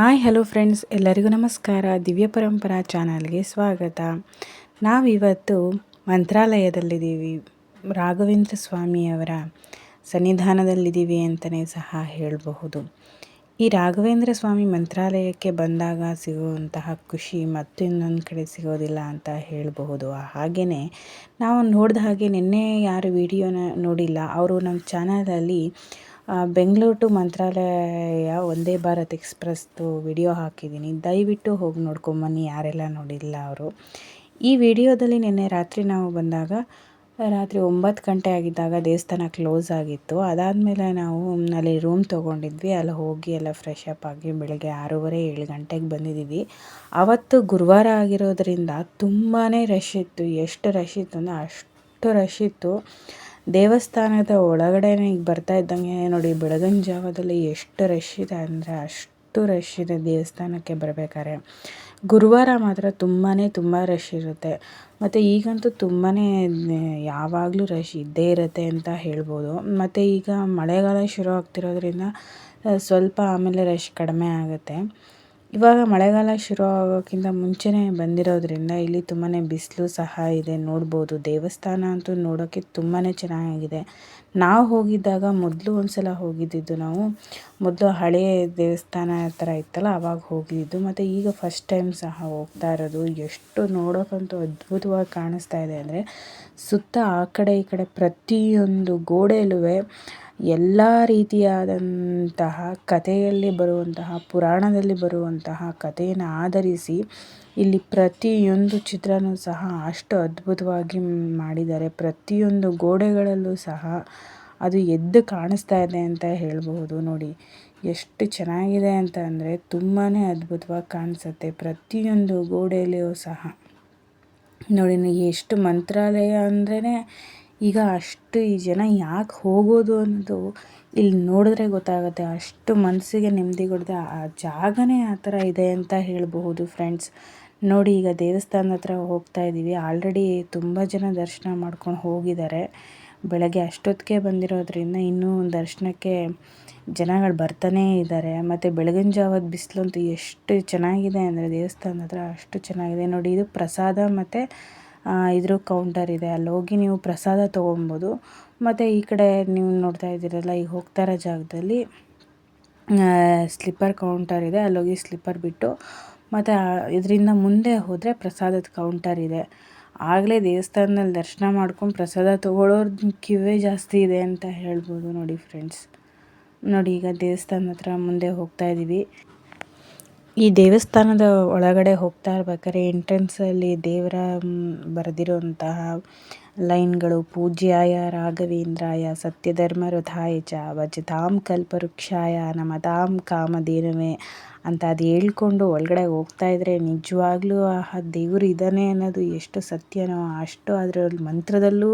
Hi, hello friends. ಎಲ್ಲರಿಗೂ ನಮಸ್ಕಾರ. ದಿವ್ಯ ಪರಂಪರಾ ಚಾನಲ್ಗೆ ಸ್ವಾಗತ. ನಾವಿವತ್ತು ಮಂತ್ರಾಲಯದಲ್ಲಿದ್ದೀವಿ. ರಾಘವೇಂದ್ರ ಸ್ವಾಮಿಯವರ ಸನ್ನಿಧಾನದಲ್ಲಿದ್ದೀವಿ ಅಂತಲೇ ಸಹ ಹೇಳಬಹುದು. ಈ ರಾಘವೇಂದ್ರ ಸ್ವಾಮಿ ಮಂತ್ರಾಲಯಕ್ಕೆ ಬಂದಾಗ ಸಿಗುವಂತಹ ಖುಷಿ ಮತ್ತಿನ್ನೊಂದು ಕಡೆ ಸಿಗೋದಿಲ್ಲ ಅಂತ ಹೇಳಬಹುದು. ಹಾಗೆಯೇ ನಾವು ನೋಡಿದ ಹಾಗೆ ನಿನ್ನೆ ಯಾರು ವಿಡಿಯೋನ ನೋಡಿಲ್ಲ. ಅವರು ನಮ್ಮ ಚಾನಲಲ್ಲಿ ಬೆಂಗಳೂರು ಟು ಮಂತ್ರಾಲಯ ಒಂದೇ ಭಾರತ್ ಎಕ್ಸ್‌ಪ್ರೆಸ್‌ದು ವಿಡಿಯೋ ಹಾಕಿದ್ದೀನಿ. ದಯವಿಟ್ಟು ಹೋಗಿ ನೋಡ್ಕೊಂಬನ್ನಿ, ಯಾರೆಲ್ಲ ನೋಡಿಲ್ಲ ಅವರು. ಈ ವಿಡಿಯೋದಲ್ಲಿ ನಿನ್ನೆ ರಾತ್ರಿ ನಾವು ಬಂದಾಗ, ರಾತ್ರಿ ಒಂಬತ್ತು ಗಂಟೆ ಆಗಿದ್ದಾಗ ದೇವಸ್ಥಾನ ಕ್ಲೋಸ್ ಆಗಿತ್ತು. ಅದಾದಮೇಲೆ ನಾವು ಅಲ್ಲಿ ರೂಮ್ ತೊಗೊಂಡಿದ್ವಿ. ಅಲ್ಲಿ ಹೋಗಿ ಎಲ್ಲ ಫ್ರೆಶ್ ಅಪ್ ಆಗಿ ಬೆಳಗ್ಗೆ ಆರೂವರೆ, ಏಳು ಗಂಟೆಗೆ ಬಂದಿದ್ದೀವಿ. ಆವತ್ತು ಗುರುವಾರ ಆಗಿರೋದ್ರಿಂದ ತುಂಬಾ ರಶ್ ಇತ್ತು. ಎಷ್ಟು ರಶ್ ಇತ್ತು ಅಂದರೆ ಅಷ್ಟು ರಶ್ ಇತ್ತು. ದೇವಸ್ಥಾನದ ಒಳಗಡೆನೇ ಈಗ ಬರ್ತಾ ಇದ್ದಂಗೆ ನೋಡಿ ಬೆಳಗಿನ ಜಾವದಲ್ಲಿ ಎಷ್ಟು ರಶ್ ಇದೆ ಅಂದರೆ ಅಷ್ಟು ರಶ್ ಇದೆ ದೇವಸ್ಥಾನಕ್ಕೆ ಬರಬೇಕಾದ್ರೆ. ಗುರುವಾರ ಮಾತ್ರ ತುಂಬಾ ತುಂಬ ರಶ್ ಇರುತ್ತೆ. ಮತ್ತು ಈಗಂತೂ ತುಂಬಾ ಯಾವಾಗಲೂ ರಶ್ ಇದ್ದೇ ಇರುತ್ತೆ ಅಂತ ಹೇಳ್ಬೋದು. ಮತ್ತು ಈಗ ಮಳೆಗಾಲ ಶುರು ಆಗ್ತಿರೋದ್ರಿಂದ ಸ್ವಲ್ಪ ಆಮೇಲೆ ರಶ್ ಕಡಿಮೆ ಆಗುತ್ತೆ. ಇವಾಗ ಮಳೆಗಾಲ ಶುರು ಆಗೋಕ್ಕಿಂತ ಮುಂಚೆನೇ ಬಂದಿರೋದ್ರಿಂದ ಇಲ್ಲಿ ತುಂಬಾ ಬಿಸಿಲು ಸಹ ಇದೆ. ನೋಡ್ಬೋದು ದೇವಸ್ಥಾನ ಅಂತೂ ನೋಡೋಕ್ಕೆ ತುಂಬಾ ಚೆನ್ನಾಗಿದೆ. ನಾವು ಹೋಗಿದ್ದಾಗ ಮೊದಲು ಒಂದು ಸಲ ಹೋಗಿದ್ದಿದ್ದು ನಾವು. ಮೊದಲು ಹಳೆಯ ದೇವಸ್ಥಾನ ಥರ ಇತ್ತಲ್ಲ ಆವಾಗ ಹೋಗಿದ್ದು. ಮತ್ತು ಈಗ ಫಸ್ಟ್ ಟೈಮ್ ಸಹ ಹೋಗ್ತಾ ಇರೋದು. ಎಷ್ಟು ನೋಡೋಕ್ಕಂತೂ ಅದ್ಭುತವಾಗಿ ಕಾಣಿಸ್ತಾ ಇದೆ. ಅಂದರೆ ಸುತ್ತ ಆ ಕಡೆ ಈ ಕಡೆ ಪ್ರತಿಯೊಂದು ಗೋಡೆಯಲ್ಲೂ ಎಲ್ಲ ರೀತಿಯಾದಂತಹ ಕಥೆಯಲ್ಲಿ ಬರುವಂತಹ, ಪುರಾಣದಲ್ಲಿ ಬರುವಂತಹ ಕಥೆಯನ್ನು ಆಧರಿಸಿ ಇಲ್ಲಿ ಪ್ರತಿಯೊಂದು ಚಿತ್ರನೂ ಸಹ ಅಷ್ಟು ಅದ್ಭುತವಾಗಿ ಮಾಡಿದ್ದಾರೆ. ಪ್ರತಿಯೊಂದು ಗೋಡೆಗಳಲ್ಲೂ ಸಹ ಅದು ಎದ್ದು ಕಾಣಿಸ್ತಾ ಇದೆ ಅಂತ ಹೇಳಬಹುದು. ನೋಡಿ, ಎಷ್ಟು ಚೆನ್ನಾಗಿದೆ ಅಂತ ಅಂದರೆ ತುಂಬಾ ಅದ್ಭುತವಾಗಿ ಕಾಣಿಸುತ್ತೆ. ಪ್ರತಿಯೊಂದು ಗೋಡೆಯಲ್ಲಿಯೂ ಸಹ. ನೋಡಿ ಎಷ್ಟು ಮಂತ್ರಾಲಯ ಅಂದ್ರೇ ಈಗ ಅಷ್ಟು ಈ ಜನ ಯಾಕೆ ಹೋಗೋದು ಅನ್ನೋದು ಇಲ್ಲಿ ನೋಡಿದ್ರೆ ಗೊತ್ತಾಗುತ್ತೆ. ಅಷ್ಟು ಮನಸ್ಸಿಗೆ ನೆಮ್ಮದಿ ಕೊಡದೆ ಆ ಜಾಗನೇ ಆ ಥರ ಇದೆ ಅಂತ ಹೇಳಬಹುದು ಫ್ರೆಂಡ್ಸ್ ನೋಡಿ, ಈಗ ದೇವಸ್ಥಾನದ ಹತ್ರ ಹೋಗ್ತಾ ಇದ್ದೀವಿ. ಆಲ್ರೆಡಿ ತುಂಬ ಜನ ದರ್ಶನ ಮಾಡ್ಕೊಂಡು ಹೋಗಿದ್ದಾರೆ. ಬೆಳಗ್ಗೆ ಅಷ್ಟೊತ್ತಿಗೆ ಬಂದಿರೋದ್ರಿಂದ ಇನ್ನೂ ದರ್ಶನಕ್ಕೆ ಜನಗಳು ಬರ್ತಾನೇ ಇದ್ದಾರೆ. ಮತ್ತು ಬೆಳಗಿನ ಜಾವದ ಬಿಸಿಲಂತೂ ಎಷ್ಟು ಚೆನ್ನಾಗಿದೆ ಅಂದರೆ ದೇವಸ್ಥಾನದ ಹತ್ರ ಅಷ್ಟು ಚೆನ್ನಾಗಿದೆ. ನೋಡಿ, ಇದು ಪ್ರಸಾದ ಮತ್ತು ಇದ್ರ ಕೌಂಟರ್ ಇದೆ. ಅಲ್ಲಿ ಹೋಗಿ ನೀವು ಪ್ರಸಾದ ತೊಗೊಬೋದು. ಮತ್ತು ಈ ಕಡೆ ನೀವು ನೋಡ್ತಾ ಇದ್ದೀರಲ್ಲ ಈಗ ಹೋಗ್ತಾ ಇರೋ ಜಾಗದಲ್ಲಿ ಸ್ಲಿಪ್ಪರ್ ಕೌಂಟರ್ ಇದೆ. ಅಲ್ಲೋಗಿ ಸ್ಲಿಪ್ಪರ್ ಬಿಟ್ಟು, ಮತ್ತು ಇದರಿಂದ ಮುಂದೆ ಹೋದರೆ ಪ್ರಸಾದದ ಕೌಂಟರ್ ಇದೆ. ಆಗಲೇ ದೇವಸ್ಥಾನದಲ್ಲಿ ದರ್ಶನ ಮಾಡ್ಕೊಂಡು ಪ್ರಸಾದ ತೊಗೊಳ್ಳೋರು ಕಿವೇ ಜಾಸ್ತಿ ಇದೆ ಅಂತ ಹೇಳ್ಬೋದು ನೋಡಿ ಫ್ರೆಂಡ್ಸ್ ನೋಡಿ, ಈಗ ದೇವಸ್ಥಾನದ ಹತ್ರ ಮುಂದೆ ಹೋಗ್ತಾ ಇದ್ದೀವಿ ಈ ದೇವಸ್ಥಾನದ ಒಳಗಡೆ ಹೋಗ್ತಾ ಇರ್ಬೇಕಾದ್ರೆ ಎಂಟ್ರೆನ್ಸಲ್ಲಿ ದೇವರ ಬರೆದಿರುವಂತಹ ಲೈನ್ಗಳು, ಪೂಜ್ಯಾಯ ರಾಘವೇಂದ್ರಾಯ, ಸತ್ಯಧರ್ಮ ಹೃದಯ ಚ ಭಜತಾಂ ಕಲ್ಪವೃಕ್ಷಾಯ ನಮತಾಂ ಕಾಮಧೇನುವೆ ಅಂತ ಅದು ಹೇಳ್ಕೊಂಡು ಒಳಗಡೆ ಹೋಗ್ತಾ ಇದ್ರೆ ನಿಜವಾಗ್ಲೂ ಆ ದೇವರು ಇದ್ದಾನೆ ಅನ್ನೋದು ಎಷ್ಟು ಸತ್ಯನೋ ಅಷ್ಟು ಅದರಲ್ಲಿ ಮಂತ್ರದಲ್ಲೂ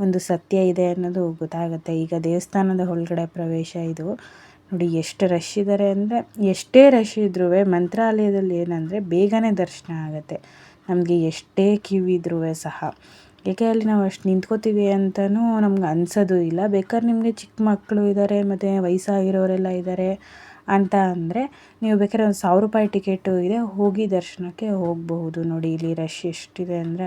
ಒಂದು ಸತ್ಯ ಇದೆ ಅನ್ನೋದು ಗೊತ್ತಾಗುತ್ತೆ. ಈಗ ದೇವಸ್ಥಾನದ ಒಳಗಡೆ ಪ್ರವೇಶ ಇದು. ನೋಡಿ, ಎಷ್ಟು ರಶ್ ಇದ್ದಾರೆ ಅಂದರೆ, ಎಷ್ಟೇ ರಶ್ ಇದ್ರೂ ಮಂತ್ರಾಲಯದಲ್ಲಿ ಏನಂದರೆ ಬೇಗನೆ ದರ್ಶನ ಆಗುತ್ತೆ. ನಮಗೆ ಎಷ್ಟೇ ಕ್ಯೂ ಇದ್ರೂ ಸಹ. ಏಕೆ ಅಲ್ಲಿ ನಾವು ಅಷ್ಟು ನಿಂತ್ಕೋತೀವಿ ಅಂತಲೂ ನಮ್ಗೆ ಅನ್ಸೋದು ಇಲ್ಲ. ಬೇಕಾದ್ರೆ ನಿಮಗೆ ಚಿಕ್ಕ ಮಕ್ಕಳು ಇದ್ದಾರೆ ಮತ್ತು ವಯಸ್ಸಾಗಿರೋರೆಲ್ಲ ಇದ್ದಾರೆ ಅಂತ ಅಂದರೆ, ನೀವು ಬೇಕಾದ್ರೆ ಒಂದು ಸಾವಿರ ರೂಪಾಯಿ ಟಿಕೆಟು ಇದೆ, ಹೋಗಿ ದರ್ಶನಕ್ಕೆ ಹೋಗಬಹುದು. ನೋಡಿ, ಇಲ್ಲಿ ರಶ್ ಎಷ್ಟಿದೆ ಅಂದರೆ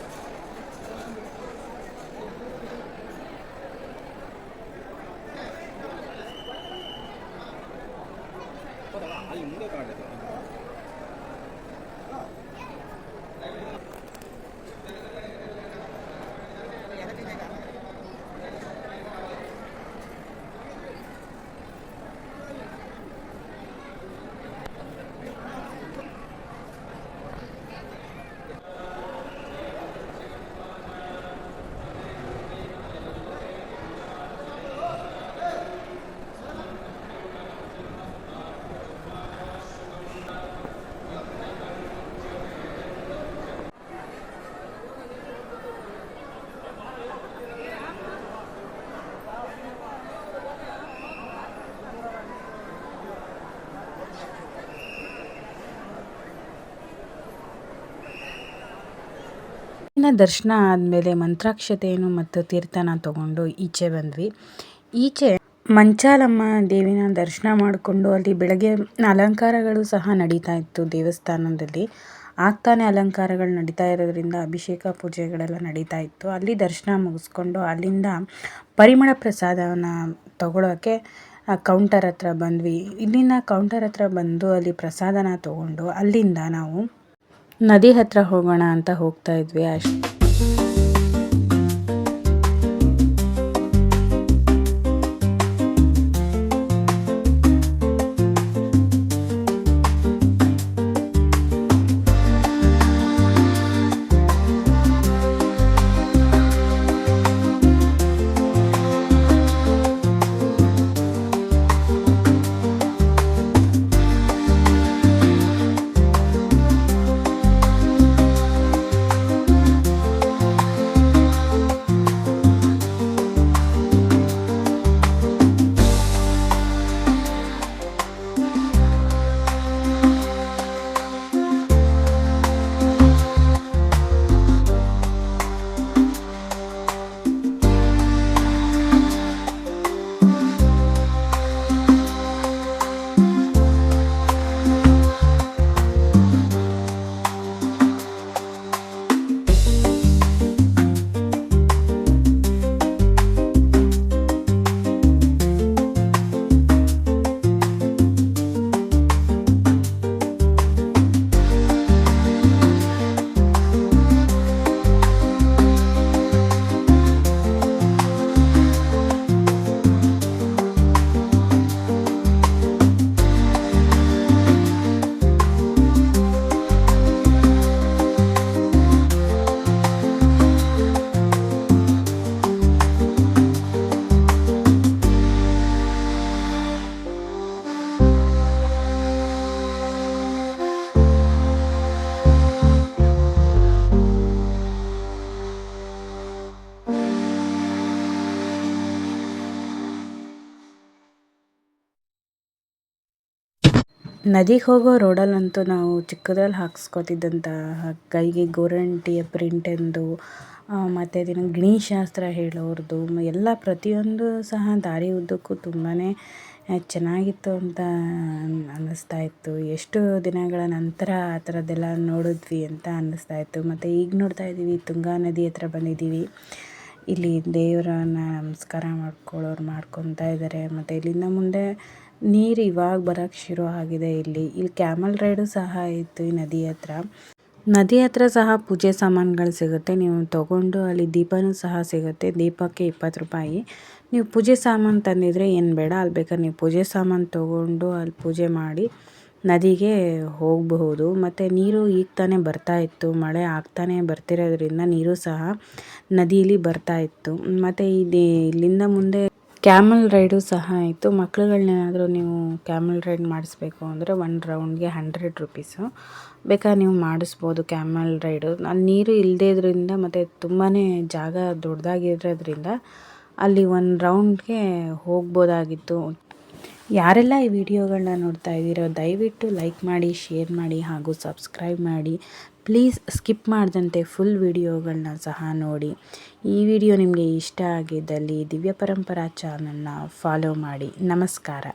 ಇನ್ನು ದರ್ಶನ ಆದಮೇಲೆ ಮಂತ್ರಾಕ್ಷತೆಯನ್ನು ಮತ್ತು ತೀರ್ಥನ ತಗೊಂಡು ಈಚೆ ಬಂದ್ವಿ. ಈಚೆ ಮಂಚಾಲಮ್ಮ ದೇವಿನ ದರ್ಶನ ಮಾಡಿಕೊಂಡು ಅಲ್ಲಿ ಬೆಳಗ್ಗೆ ಅಲಂಕಾರಗಳು ಸಹ ನಡೀತಾ ಇತ್ತು ದೇವಸ್ಥಾನದಲ್ಲಿ. ಆಗ್ತಾನೆ ಅಲಂಕಾರಗಳು ನಡೀತಾ ಇರೋದ್ರಿಂದ ಅಭಿಷೇಕ ಪೂಜೆಗಳೆಲ್ಲ ನಡೀತಾ ಇತ್ತು. ಅಲ್ಲಿ ದರ್ಶನ ಮುಗಿಸ್ಕೊಂಡು ಅಲ್ಲಿಂದ ಪರಿಮಳ ಪ್ರಸಾದವನ್ನು ತಗೊಳ್ಳೋಕ್ಕೆ ಕೌಂಟರ್ ಹತ್ರ ಬಂದ್ವಿ. ಇಲ್ಲಿಂದ ಕೌಂಟರ್ ಹತ್ರ ಬಂದು ಅಲ್ಲಿ ಪ್ರಸಾದನ ತಗೊಂಡು ಅಲ್ಲಿಂದ ನಾವು ನದಿ ಹತ್ರ ಹೋಗೋಣ ಅಂತ ಹೋಗ್ತಾ ಇದ್ವಿ ಅಷ್ಟು. ನದಿಗೆ ಹೋಗೋ ರೋಡಲ್ಲಂತೂ ನಾವು ಚಿಕ್ಕದ್ರಲ್ಲಿ ಹಾಕ್ಸ್ಕೊತಿದ್ದಂತಹ ಕೈಗೆ ಗೋರಂಟಿಯ ಪ್ರಿಂಟೆಂದು ಮತ್ತು ಅದೇನು ಗಿಣಿಶಾಸ್ತ್ರ ಹೇಳೋರ್ದು, ಎಲ್ಲ ಪ್ರತಿಯೊಂದು ಸಹ ದಾರಿ ಉದ್ದಕ್ಕೂ ತುಂಬಾ ಚೆನ್ನಾಗಿತ್ತು ಅಂತ ಅನ್ನಿಸ್ತಾ ಇತ್ತು. ಎಷ್ಟು ದಿನಗಳ ನಂತರ ಆ ಥರದ್ದೆಲ್ಲ ನೋಡಿದ್ವಿ ಅಂತ ಅನ್ನಿಸ್ತಾ ಇತ್ತು. ಮತ್ತು ಈಗ ನೋಡ್ತಾ ಇದ್ದೀವಿ, ತುಂಗಾ ನದಿ ಹತ್ರ ಬಂದಿದ್ದೀವಿ. ಇಲ್ಲಿ ದೇವರನ್ನ ನಮಸ್ಕಾರ ಮಾಡ್ಕೊಳ್ಳೋರು ಮಾಡ್ಕೊತಾ ಇದ್ದಾರೆ. ಮತ್ತು ಇಲ್ಲಿಂದ ಮುಂದೆ ನೀರು ಇವಾಗ ಬರೋಕ್ಕೆ ಶುರು ಆಗಿದೆ ಇಲ್ಲಿ. ಇಲ್ಲಿ ಕ್ಯಾಮಲ್ ರೈಡು ಸಹ ಇತ್ತು ಈ ನದಿ ಹತ್ರ. ನದಿ ಹತ್ರ ಸಹ ಪೂಜೆ ಸಾಮಾನುಗಳು ಸಿಗುತ್ತೆ. ನೀವು ತೊಗೊಂಡು ಅಲ್ಲಿ ದೀಪನೂ ಸಹ ಸಿಗುತ್ತೆ. ದೀಪಕ್ಕೆ ಇಪ್ಪತ್ತು ರೂಪಾಯಿ. ನೀವು ಪೂಜೆ ಸಾಮಾನು ತಂದಿದ್ರೆ ಏನು ಬೇಡ. ಅಲ್ಲಿ ಬೇಕಾದ್ರೆ ನೀವು ಪೂಜೆ ಸಾಮಾನು ತೊಗೊಂಡು ಅಲ್ಲಿ ಪೂಜೆ ಮಾಡಿ ನದಿಗೆ ಹೋಗಬಹುದು. ಮತ್ತು ನೀರು ಈಗ ತಾನೇ ಬರ್ತಾ ಇತ್ತು. ಮಳೆ ಆಗ್ತಾನೆ ಬರ್ತಿರೋದ್ರಿಂದ ನೀರು ಸಹ ನದಿಯಲ್ಲಿ ಬರ್ತಾ ಇತ್ತು. ಮತ್ತು ಇಲ್ಲಿ ಇಲ್ಲಿಂದ ಮುಂದೆ ಕ್ಯಾಮಲ್ ರೈಡು ಸಹ ಆಯಿತು. ಮಕ್ಕಳುಗಳನ್ನೇನಾದರೂ ನೀವು ಕ್ಯಾಮಲ್ ರೈಡ್ ಮಾಡಿಸ್ಬೇಕು ಅಂದರೆ ಒನ್ ರೌಂಡ್ಗೆ ಹಂಡ್ರೆಡ್ ರುಪೀಸು ಬೇಕಾದ್ರೆ ನೀವು ಮಾಡಿಸ್ಬೋದು ಕ್ಯಾಮಲ್ ರೈಡು. ಅಲ್ಲಿ ನೀರು ಇಲ್ಲದೇ ಇದ್ರಿಂದ ಮತ್ತು ತುಂಬಾ ಜಾಗ ದೊಡ್ಡದಾಗಿರೋದ್ರಿಂದ ಅಲ್ಲಿ ಒಂದು ರೌಂಡ್ಗೆ ಹೋಗ್ಬೋದಾಗಿತ್ತು. ಯಾರೆಲ್ಲ ಈ ವಿಡಿಯೋಗಳನ್ನ ನೋಡ್ತಾ ಇದ್ದೀರೋ ದಯವಿಟ್ಟು ಲೈಕ್ ಮಾಡಿ ಶೇರ್ ಮಾಡಿ ಹಾಗೂ ಸಬ್ಸ್ಕ್ರೈಬ್ ಮಾಡಿ. ಪ್ಲೀಸ್ ಸ್ಕಿಪ್ ಮಾಡದಂತೆ ಫುಲ್ ವಿಡಿಯೋಗಳನ್ನ ಸಹ ನೋಡಿ. ಈ ವಿಡಿಯೋ ನಿಮಗೆ ಇಷ್ಟ ಆಗಿದ್ದಲ್ಲಿ ದಿವ್ಯ ಪರಂಪರಾ ಚಾನಲ್ನ ಫಾಲೋ ಮಾಡಿ. ನಮಸ್ಕಾರ.